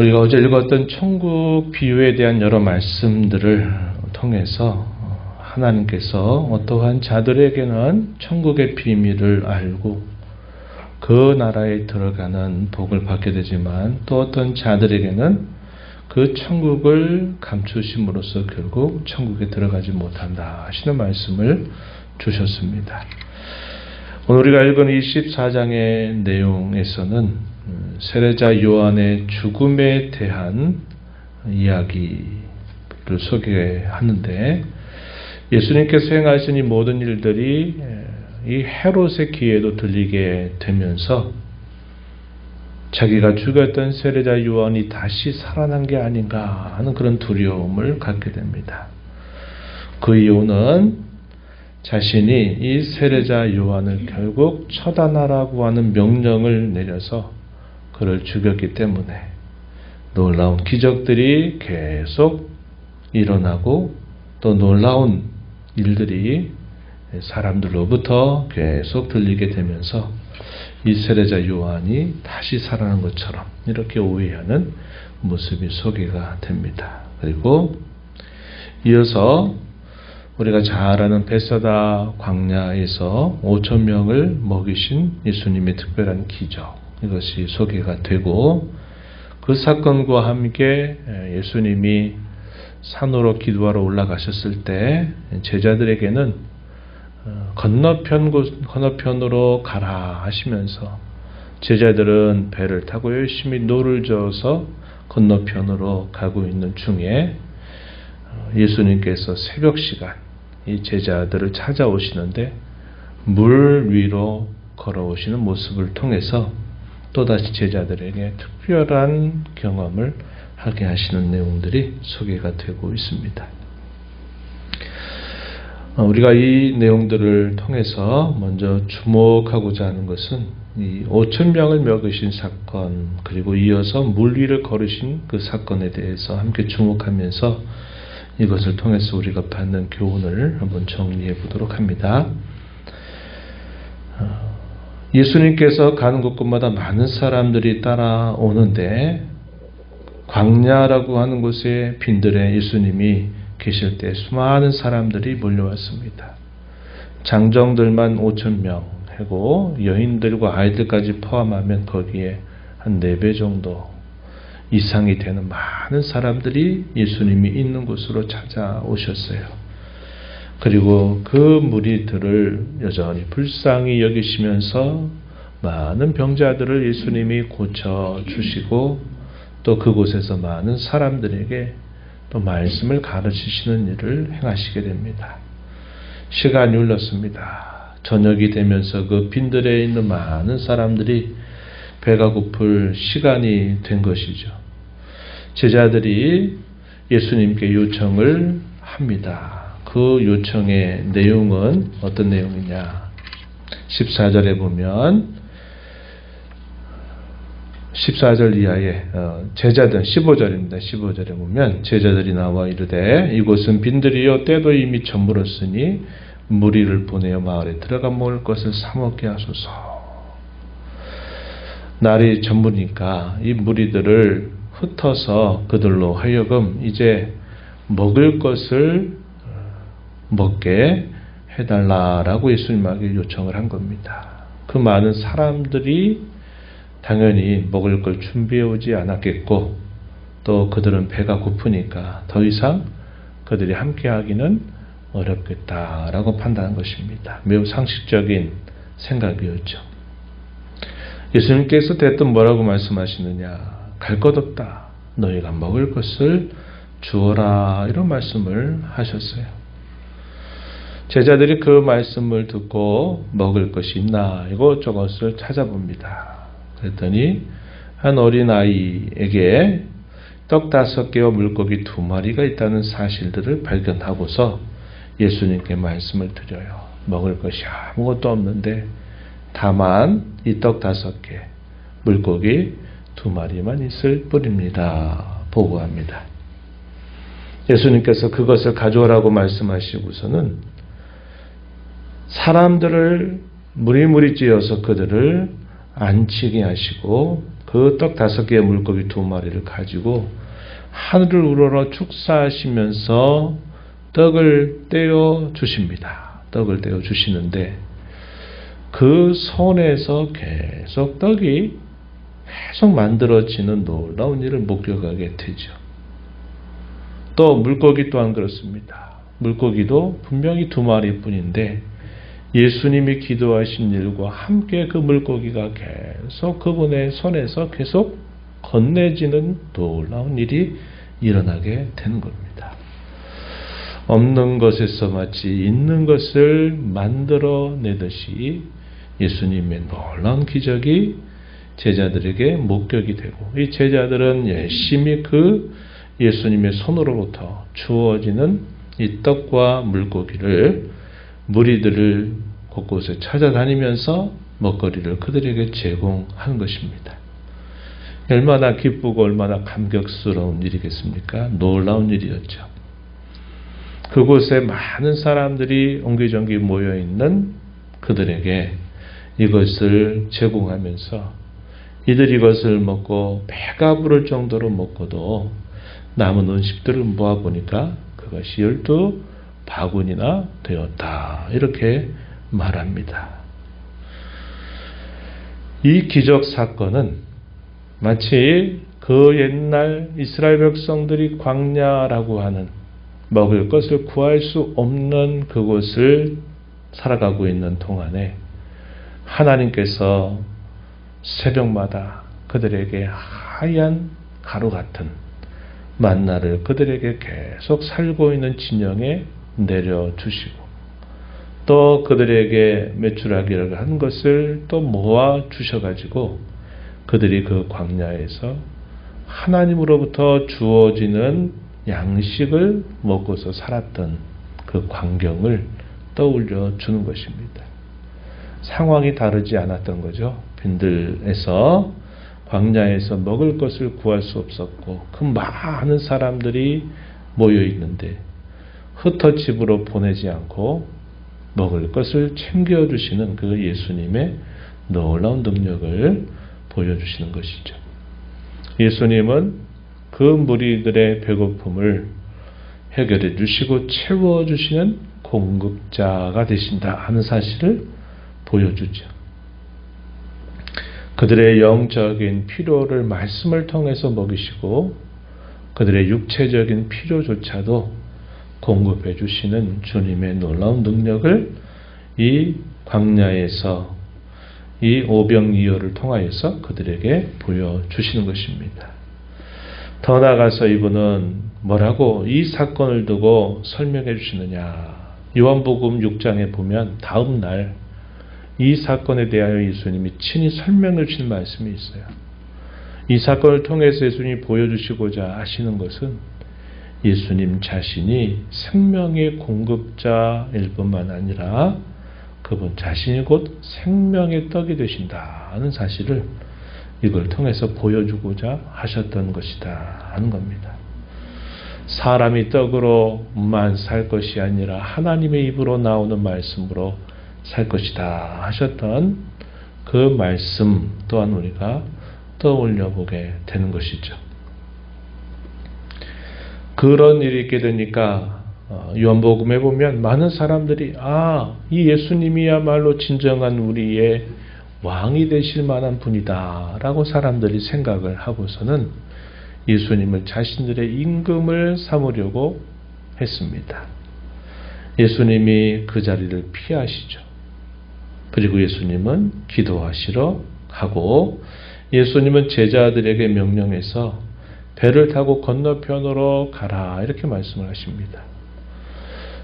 우리가 어제 읽었던 천국 비유에 대한 여러 말씀들을 통해서 하나님께서 어떠한 자들에게는 천국의 비밀을 알고 그 나라에 들어가는 복을 받게 되지만 또 어떤 자들에게는 그 천국을 감추심으로써 결국 천국에 들어가지 못한다 하시는 말씀을 주셨습니다. 오늘 우리가 읽은 24장의 내용에서는 세례자 요한의 죽음에 대한 이야기를 소개하는데 예수님께서 행하신 이 모든 일들이 이 헤롯의 귀에도 들리게 되면서 자기가 죽였던 세례자 요한이 다시 살아난 게 아닌가 하는 그런 두려움을 갖게 됩니다. 그 이유는 자신이 이 세례자 요한을 결국 처단하라고 하는 명령을 내려서 그를 죽였기 때문에 놀라운 기적들이 계속 일어나고 또 놀라운 일들이 사람들로부터 계속 들리게 되면서 이 세례자 요한이 다시 살아난 것처럼 이렇게 오해하는 모습이 소개가 됩니다. 그리고 이어서 우리가 잘 아는 베사다 광야에서 5천 명을 먹이신 예수님의 특별한 기적 이것이 소개가 되고 그 사건과 함께 예수님이 산으로 기도하러 올라가셨을 때 제자들에게는 어, 건너편 건너편으로 가라 하시면서 제자들은 배를 타고 열심히 노를 저어서 건너편으로 가고 있는 중에 어, 예수님께서 새벽 시간 이 제자들을 찾아오시는데 물 위로 걸어오시는 모습을 통해서 또다시 제자들에게 특별한 경험을 하게 하시는 내용들이 소개가 되고 있습니다. 어, 우리가 이 내용들을 통해서 먼저 주목하고자 하는 것은 이 5천 명을 먹으신 사건 그리고 이어서 물 위를 걸으신 그 사건에 대해서 함께 주목하면서 이것을 통해서 우리가 받는 교훈을 한번 정리해 보도록 합니다. 어, 예수님께서 가는 곳곳마다 많은 사람들이 따라오는데 광야라고 하는 곳에 빈들에 예수님이 계실 때 수많은 사람들이 몰려왔습니다. 장정들만 5천 명 하고 여인들과 아이들까지 포함하면 거기에 한 4배 정도 이상이 되는 많은 사람들이 예수님이 있는 곳으로 찾아오셨어요. 그리고 그 무리들을 여전히 불쌍히 여기시면서 많은 병자들을 예수님이 고쳐 주시고 또 그곳에서 많은 사람들에게 또 말씀을 가르치시는 일을 행하시게 됩니다. 시간이 흘렀습니다. 저녁이 되면서 그 빈들에 있는 많은 사람들이 배가 고플 시간이 된 것이죠. 제자들이 예수님께 요청을 합니다. 그 요청의 내용은 어떤 내용이냐? 14절에 보면 14절 이하에 어, 제자들 15절입니다. 15절에 보면 제자들이 나와 이르되 이곳은 빈들이요 때도 이미 저물었으니 무리를 보내어 마을에 들어가 먹을 것을 사 먹게 하소서. 날이 저무니까 이 무리들을 흩어서 그들로 하여금 이제 먹을 것을 먹게 해달라라고 예수님에게 요청을 한 겁니다. 그 많은 사람들이 당연히 먹을 걸 준비해 오지 않았겠고 또 그들은 배가 고프니까 더 이상 그들이 함께 하기는 어렵겠다라고 판단한 것입니다. 매우 상식적인 생각이었죠. 예수님께서 대뜸 뭐라고 말씀하시느냐? 갈 것 없다. 너희가 먹을 것을 주어라. 이런 말씀을 하셨어요. 제자들이 그 말씀을 듣고 먹을 것이 있나 이것저것을 찾아봅니다. 그랬더니 한 어린아이에게 떡 다섯 개와 물고기 두 마리가 있다는 사실들을 발견하고서 예수님께 말씀을 드려요. 먹을 것이 아무것도 없는데 다만 이 떡 다섯 개, 물고기 두 마리만 있을 뿐입니다. 보고합니다. 예수님께서 그것을 가져오라고 말씀하시고서는 사람들을 무리무리 찌어서 그들을 안치게 하시고 그 떡 다섯 개의 물고기 두 마리를 가지고 하늘을 우러러 축사하시면서 떡을 떼어 주십니다. 떡을 떼어 주시는데 그 손에서 계속 떡이 계속 만들어지는 놀라운 일을 목격하게 되죠. 또 물고기 또한 그렇습니다. 물고기도 분명히 두 마리뿐인데 예수님이 기도하신 일과 함께 그 물고기가 계속 그분의 손에서 계속 건네지는 놀라운 일이 일어나게 되는 겁니다. 없는 것에서 마치 있는 것을 만들어내듯이 예수님의 놀라운 기적이 제자들에게 목격이 되고 이 제자들은 열심히 그 예수님의 손으로부터 주어지는 이 떡과 물고기를 무리들을 곳곳에 찾아다니면서 먹거리를 그들에게 제공한 것입니다. 얼마나 기쁘고 얼마나 감격스러운 일이겠습니까? 놀라운 일이었죠. 그곳에 많은 사람들이 옹기종기 모여 있는 그들에게 이것을 제공하면서 이들 이것을 먹고 배가 부를 정도로 먹고도 남은 음식들을 모아보니까 그것이 열두 바구니나 되었다. 이렇게 말합니다. 이 기적 사건은 마치 그 옛날 이스라엘 백성들이 광야라고 하는 먹을 것을 구할 수 없는 그곳을 살아가고 있는 동안에 하나님께서 새벽마다 그들에게 하얀 가루 같은 만나를 그들에게 계속 살고 있는 진영에 내려주시고 또 그들에게 매출하기를 한 것을 또 모아 주셔가지고 그들이 그 광야에서 하나님으로부터 주어지는 양식을 먹고서 살았던 그 광경을 떠올려 주는 것입니다. 상황이 다르지 않았던 거죠. 빈들에서 광야에서 먹을 것을 구할 수 없었고 그 많은 사람들이 모여 있는데 흩어 집으로 보내지 않고 먹을 것을 챙겨 주시는 그 예수님의 놀라운 능력을 보여주시는 것이죠. 예수님은 그 무리들의 배고픔을 해결해 주시고 채워 주시는 공급자가 되신다 하는 사실을 보여주죠. 그들의 영적인 필요를 말씀을 통해서 먹이시고 그들의 육체적인 필요조차도 공급해 주시는 주님의 놀라운 능력을 이 광야에서 이 오병이어를 통하여서 그들에게 보여주시는 것입니다. 더 나아가서 이분은 뭐라고 이 사건을 두고 설명해 주시느냐. 요한복음 6장에 보면 다음 날 이 사건에 대하여 예수님이 친히 설명해 주신 말씀이 있어요. 이 사건을 통해서 예수님이 보여주시고자 하시는 것은 예수님 자신이 생명의 공급자일 뿐만 아니라 그분 자신이 곧 생명의 떡이 되신다는 사실을 이걸 통해서 보여주고자 하셨던 것이다 하는 겁니다. 사람이 떡으로만 살 것이 아니라 하나님의 입으로 나오는 말씀으로 살 것이다 하셨던 그 말씀 또한 우리가 떠올려 보게 되는 것이죠. 그런 일이 있게 되니까 어, 요한복음에 보면 많은 사람들이 아, 이 예수님이야말로 진정한 우리의 왕이 되실 만한 분이다 라고 사람들이 생각을 하고서는 예수님을 자신들의 임금을 삼으려고 했습니다. 예수님이 그 자리를 피하시죠. 그리고 예수님은 기도하시러 가고 예수님은 제자들에게 명령해서 배를 타고 건너편으로 가라 이렇게 말씀을 하십니다.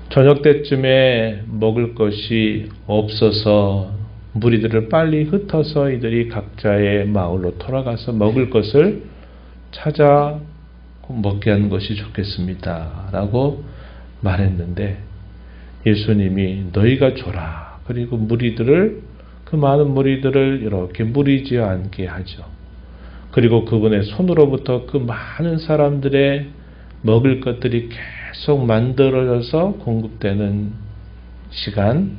저녁 때쯤에 먹을 것이 없어서 무리들을 빨리 흩어서 이들이 각자의 마을로 돌아가서 먹을 것을 찾아 먹게 하는 것이 좋겠습니다. 라고 말했는데 예수님이 너희가 줘라. 그리고 무리들을 그 많은 무리들을 이렇게 무리지 않게 하죠. 그리고 그분의 손으로부터 그 많은 사람들의 먹을 것들이 계속 만들어져서 공급되는 시간,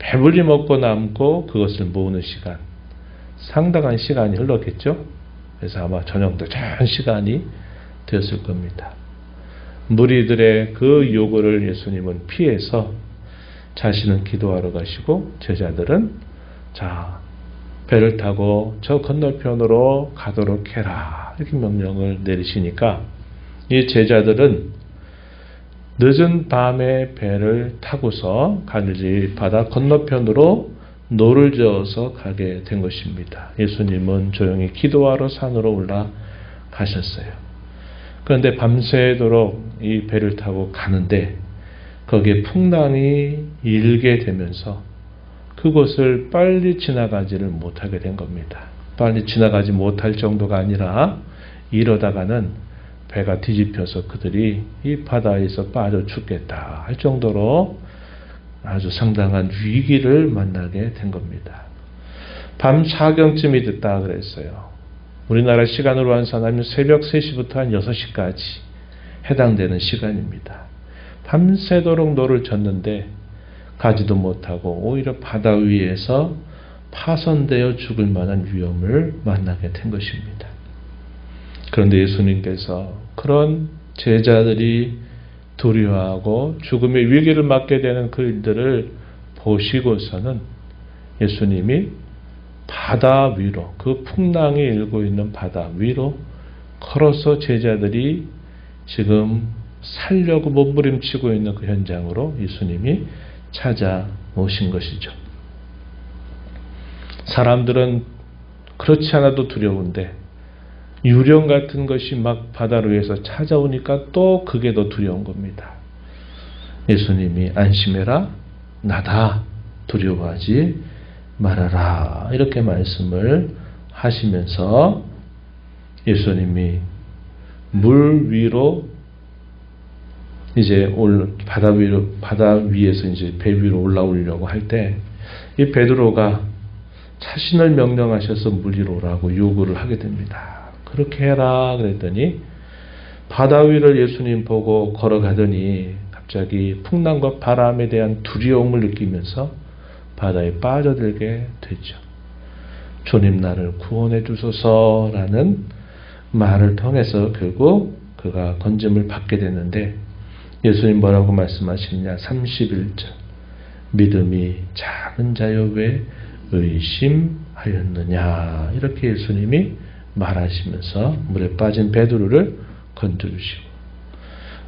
배불리 먹고 남고 그것을 모으는 시간, 상당한 시간이 흘렀겠죠. 그래서 아마 저녁 늦은 시간이 되었을 겁니다. 무리들의 그 요구를 예수님은 피해서 자신은 기도하러 가시고 제자들은 자 배를 타고 저 건너편으로 가도록 해라 이렇게 명령을 내리시니까 이 제자들은 늦은 밤에 배를 타고서 갈릴리 바다 건너편으로 노를 저어서 가게 된 것입니다. 예수님은 조용히 기도하러 산으로 올라가셨어요. 그런데 밤새도록 이 배를 타고 가는데 거기에 풍랑이 일게 되면서 그곳을 빨리 지나가지를 못하게 된 겁니다. 빨리 지나가지 못할 정도가 아니라 이러다가는 배가 뒤집혀서 그들이 이 바다에서 빠져 죽겠다 할 정도로 아주 상당한 위기를 만나게 된 겁니다. 밤 4경쯤이 됐다 그랬어요. 우리나라 시간으로 환산하면 새벽 3시부터 한 6시까지 해당되는 시간입니다. 밤새도록 노를 졌는데 가지도 못하고 오히려 바다 위에서 파손되어 죽을 만한 위험을 만나게 된 것입니다. 그런데 예수님께서 그런 제자들이 두려워하고 죽음의 위기를 맞게 되는 그 일들을 보시고서는 예수님이 바다 위로 그 풍랑이 일고 있는 바다 위로 걸어서 제자들이 지금 살려고 몸부림치고 있는 그 현장으로 예수님이 찾아오신 것이죠. 사람들은 그렇지 않아도 두려운데 유령 같은 것이 막 바다로 해서 찾아오니까 또 그게 더 두려운 겁니다. 예수님이 안심해라 나다 두려워하지 말아라 이렇게 말씀을 하시면서 예수님이 물 위로 이제 올 바다 위로 바다 위에서 이제 배 위로 올라오려고 할 때 이 베드로가 자신을 명령하셔서 물 위로 오라고 요구를 하게 됩니다. 그렇게 해라 그랬더니 바다 위를 예수님 보고 걸어가더니 갑자기 풍랑과 바람에 대한 두려움을 느끼면서 바다에 빠져들게 되죠. 주님 나를 구원해 주소서라는 말을 통해서 결국 그가 건짐을 받게 되는데 예수님 뭐라고 말씀하시느냐 31절 믿음이 작은 자여 왜 의심하였느냐 이렇게 예수님이 말하시면서 물에 빠진 베드로를 건져주시고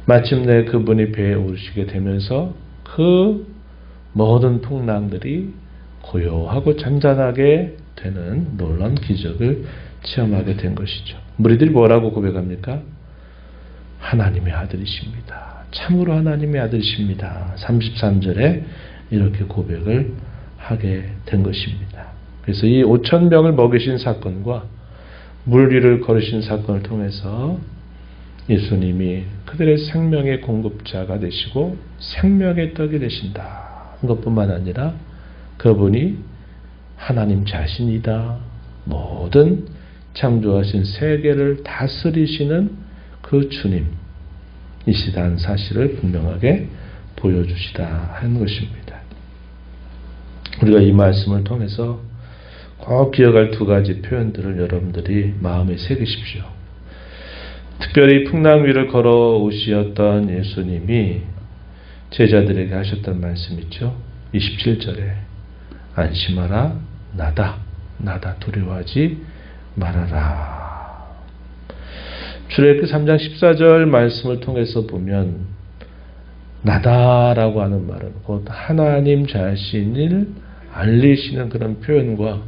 마침내 그분이 배에 오르시게 되면서 그 모든 풍랑들이 고요하고 잔잔하게 되는 놀라운 기적을 체험하게 된 것이죠. 무리들이 뭐라고 고백합니까? 하나님의 아들이십니다. 참으로 하나님의 아들이십니다. 33절에 이렇게 고백을 하게 된 것입니다. 그래서 이 5천 명을 먹이신 사건과 물 위를 걸으신 사건을 통해서 예수님이 그들의 생명의 공급자가 되시고 생명의 떡이 되신다. 것뿐만 아니라 그분이 하나님 자신이다. 모든 창조하신 세계를 다스리시는 그 주님 이시다는 사실을 분명하게 보여주시다 하는 것입니다. 우리가 이 말씀을 통해서 꼭 기억할 두 가지 표현들을 여러분들이 마음에 새기십시오. 특별히 풍랑 위를 걸어오시었던 예수님이 제자들에게 하셨던 말씀 있죠. 27절에 안심하라 나다 나다 두려워하지 말아라. 출애굽기 3장 14절 말씀을 통해서 보면 나다라고 하는 말은 곧 하나님 자신을 알리시는 그런 표현과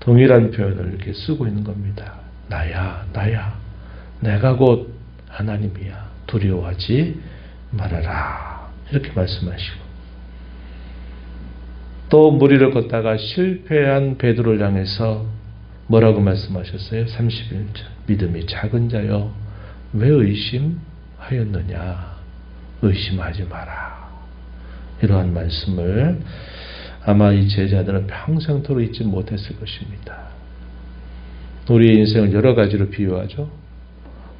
동일한 표현을 이렇게 쓰고 있는 겁니다. 나야, 나야. 내가 곧 하나님이야. 두려워하지 말아라. 이렇게 말씀하시고. 또 무리를 걷다가 실패한 베드로를 향해서 뭐라고 말씀하셨어요? 31절. 믿음이 작은 자여 왜 의심하였느냐? 의심하지 마라. 이러한 말씀을 아마 이 제자들은 평생토록 잊지 못했을 것입니다. 우리의 인생을 여러 가지로 비유하죠.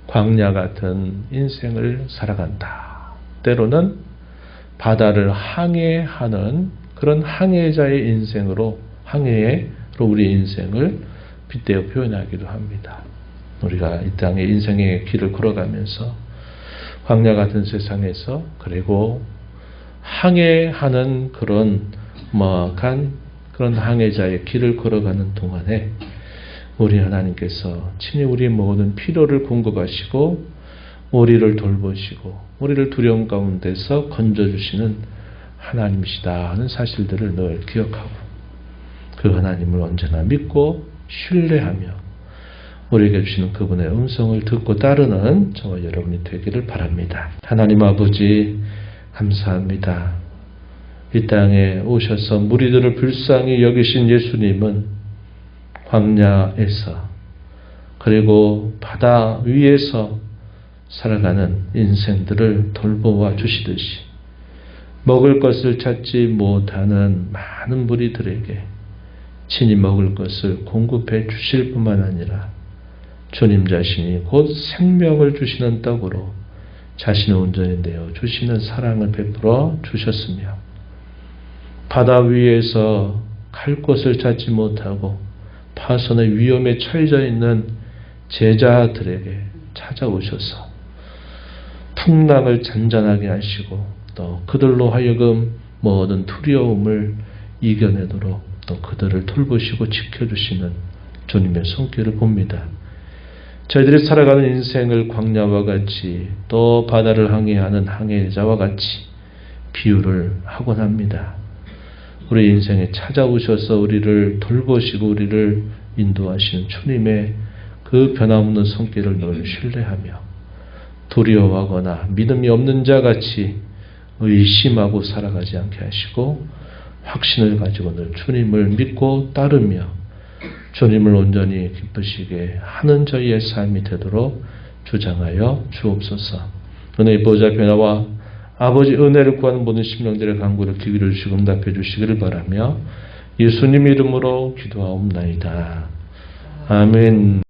광야 같은 인생을 살아간다. 때로는 바다를 항해하는 그런 항해자의 인생으로 항해로 우리 인생을 빗대어 표현하기도 합니다. 우리가 이 땅에 인생의 길을 걸어가면서 광야 같은 세상에서 그리고 항해하는 그런 뭐간 그런 항해자의 길을 걸어가는 동안에 우리 하나님께서 친히 우리의 모든 필요를 공급하시고 우리를 돌보시고 우리를 두려움 가운데서 건져주시는 하나님이시다 하는 사실들을 늘 기억하고 그 하나님을 언제나 믿고 신뢰하며 우리에게 주시는 그분의 음성을 듣고 따르는 저와 여러분이 되기를 바랍니다. 하나님 아버지 감사합니다. 이 땅에 오셔서 무리들을 불쌍히 여기신 예수님은 광야에서 그리고 바다 위에서 살아가는 인생들을 돌보아 주시듯이 먹을 것을 찾지 못하는 많은 무리들에게 친히 먹을 것을 공급해 주실 뿐만 아니라 주님 자신이 곧 생명을 주시는 떡으로 자신의 온전히 되어 주시는 사랑을 베풀어 주셨으며 바다 위에서 갈 곳을 찾지 못하고 파선의 위험에 처해져 있는 제자들에게 찾아오셔서 풍랑을 잔잔하게 하시고 또 그들로 하여금 모든 두려움을 이겨내도록 또 그들을 돌보시고 지켜주시는 주님의 손길을 봅니다. 저희들이 살아가는 인생을 광야와 같이 또 바다를 항해하는 항해자와 같이 비유를 하곤 합니다. 우리 인생에 찾아오셔서 우리를 돌보시고 우리를 인도하시는 주님의 그 변함없는 손길을 늘 신뢰하며 두려워하거나 믿음이 없는 자 같이 의심하고 살아가지 않게 하시고 확신을 가지고 늘 주님을 믿고 따르며 주님을 온전히 기쁘시게 하는 저희의 삶이 되도록 주장하여 주옵소서. 은혜의 보좌 변화와 아버지 은혜를 구하는 모든 심령들의 간구를 기기를 주시고 응답해 주시기를 바라며 예수님 이름으로 기도하옵나이다. 아멘.